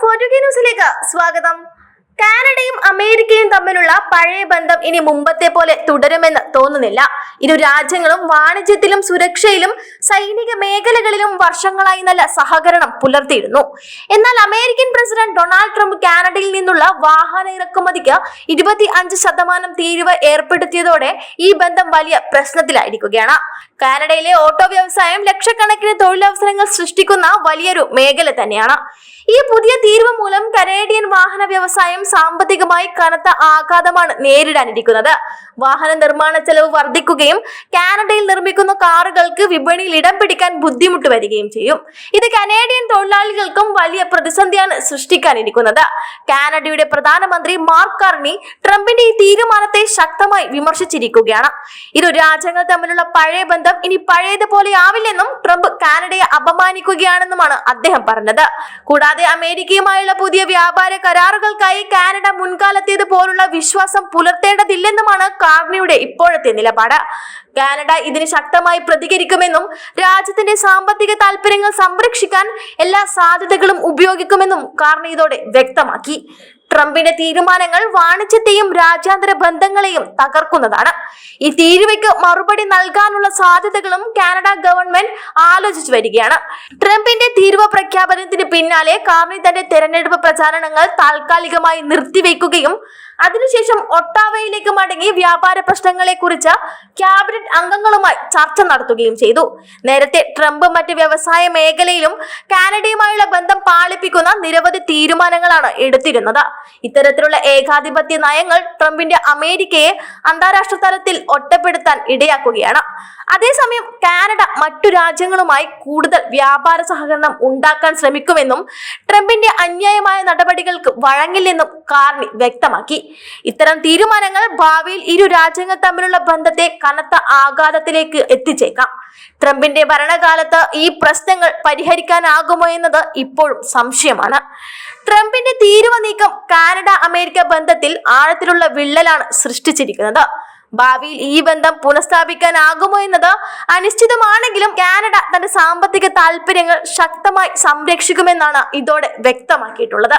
ഫോർട്ടുഗേ ന്യൂസിലേക്ക് സ്വാഗതം. കാനഡയും അമേരിക്കയും തമ്മിലുള്ള പഴയ ബന്ധം ഇനി മുമ്പത്തെ പോലെ തുടരുമെന്ന് തോന്നുന്നില്ല. ഇരു രാജ്യങ്ങളും വാണിജ്യത്തിലും സുരക്ഷയിലും സൈനിക മേഖലകളിലും വർഷങ്ങളായി നല്ല സഹകരണം പുലർത്തിയിരുന്നു. എന്നാൽ അമേരിക്കൻ പ്രസിഡന്റ് ഡൊണാൾഡ് ട്രംപ് കാനഡയിൽ നിന്നുള്ള വാഹന ഇറക്കുമതിക്ക് ഇരുപത്തി അഞ്ച് ശതമാനം തീരുവ ഏർപ്പെടുത്തിയതോടെ ഈ ബന്ധം വലിയ പ്രശ്നത്തിലായിരിക്കുകയാണ്. കാനഡയിലെ ഓട്ടോ വ്യവസായം ലക്ഷക്കണക്കിന് തൊഴിലവസരങ്ങൾ സൃഷ്ടിക്കുന്ന വലിയൊരു മേഖല തന്നെയാണ്. ഈ പുതിയ തീരുവ മൂലം കനേഡിയൻ വാഹന വ്യവസായം സാമ്പത്തികമായി കനത്ത ആഘാതമാണ് നേരിടാനിരിക്കുന്നത്. വാഹന നിർമ്മാണ ചെലവ് വർദ്ധിക്കുകയും കാനഡയിൽ നിർമ്മിക്കുന്ന കാറുകൾക്ക് വിപണിയിൽ ഇടം പിടിക്കാൻ ബുദ്ധിമുട്ട് വരികയും ചെയ്യും. ഇത് കനേഡിയൻ തൊഴിലാളികൾക്കും വലിയ പ്രതിസന്ധിയാണ് സൃഷ്ടിക്കാനിരിക്കുന്നത്. കാനഡയുടെ പ്രധാനമന്ത്രി മാർക്ക് കാർണി ട്രംപിന്റെ ഈ തീരുമാനത്തെ ശക്തമായി വിമർശിച്ചിരിക്കുകയാണ്. ഇരു രാജ്യങ്ങൾ തമ്മിലുള്ള പഴയ ബന്ധം ഇനി പഴയതുപോലെ ആവില്ലെന്നും ട്രംപ് കാനഡയെ അപമാനിക്കുകയാണെന്നുമാണ് അദ്ദേഹം പറഞ്ഞത്. കൂടാതെ അമേരിക്കയുമായുള്ള പുതിയ വ്യാപാര കരാറുകൾക്കായി കാനഡ മുൻകാലത്തേതുപോലുള്ള വിശ്വാസം പുലർത്തേണ്ടതില്ലെന്നുമാണ് കാർണിയുടെ ഇപ്പോഴത്തെ നിലപാട്. കാനഡ ഇതിന് ശക്തമായി പ്രതികരിക്കുമെന്നും രാജ്യത്തിന്റെ സാമ്പത്തിക താൽപര്യങ്ങൾ സംരക്ഷിക്കാൻ എല്ലാ സാധ്യതകളും ഉപയോഗിക്കുമെന്നും കാർണി ഇതോടെ വ്യക്തമാക്കി. ട്രംപിന്റെ തീരുമാനങ്ങൾ വാണിജ്യത്തെയും രാജ്യാന്തര ബന്ധങ്ങളെയും തകർക്കുന്നതാണ്. ഈ തീരുവയ്ക്ക് മറുപടി നൽകാനുള്ള സാധ്യതകളും കാനഡ ഗവൺമെന്റ് ആലോചിച്ചു വരികയാണ്. ട്രംപിന്റെ തീരുവ പ്രഖ്യാപനത്തിന് പിന്നാലെ കാർണി തന്റെ തെരഞ്ഞെടുപ്പ് പ്രചാരണങ്ങൾ താൽക്കാലികമായി നിർത്തിവെക്കുകയും അതിനുശേഷം ഒട്ടാവയിലേക്ക് മടങ്ങി വ്യാപാര പ്രശ്നങ്ങളെ കുറിച്ച് ക്യാബിനറ്റ് അംഗങ്ങളുമായി ചർച്ച നടത്തുകയും ചെയ്തു. നേരത്തെ ട്രംപ് മറ്റ് വ്യവസായ മേഖലയിലും കാനഡയുമായുള്ള ബന്ധം പാളിപ്പിക്കുന്ന നിരവധി തീരുമാനങ്ങളാണ് എടുത്തിരുന്നത്. ഇത്തരത്തിലുള്ള ഏകാധിപത്യ നയങ്ങൾ ട്രംപിന്റെ അമേരിക്കയെ അന്താരാഷ്ട്ര തലത്തിൽ ഒറ്റപ്പെടുത്താൻ ഇടയാക്കുകയാണ്. അതേസമയം കാനഡ മറ്റു രാജ്യങ്ങളുമായി കൂടുതൽ വ്യാപാര സഹകരണം ഉണ്ടാക്കാൻ ശ്രമിക്കുമെന്നും ട്രംപിന്റെ അന്യായമായ നടപടികൾക്ക് വഴങ്ങില്ലെന്നും കാർണി വ്യക്തമാക്കി. ഇത്തരം തീരുമാനങ്ങൾ ഭാവിയിൽ ഇരു രാജ്യങ്ങൾ തമ്മിലുള്ള ബന്ധത്തെ കനത്ത ആഘാതത്തിലേക്ക് എത്തിച്ചേക്കാം. ട്രംപിന്റെ ഭരണകാലത്ത് ഈ പ്രശ്നങ്ങൾ പരിഹരിക്കാനാകുമോ എന്നത് ഇപ്പോഴും സംശയമാണ്. ട്രംപിന്റെ തീരുവ നീക്കം കാനഡ അമേരിക്ക ബന്ധത്തിൽ ആഴത്തിലുള്ള വിള്ളലാണ് സൃഷ്ടിച്ചിരിക്കുന്നത്. ഭാവിയിൽ ഈ ബന്ധം പുനഃസ്ഥാപിക്കാനാകുമോ എന്നത് അനിശ്ചിതമാണെങ്കിലും കാനഡ തന്റെ സാമ്പത്തിക താല്പര്യങ്ങൾ ശക്തമായി സംരക്ഷിക്കുമെന്നാണ് ഇതോടെ വ്യക്തമാക്കിയിട്ടുള്ളത്.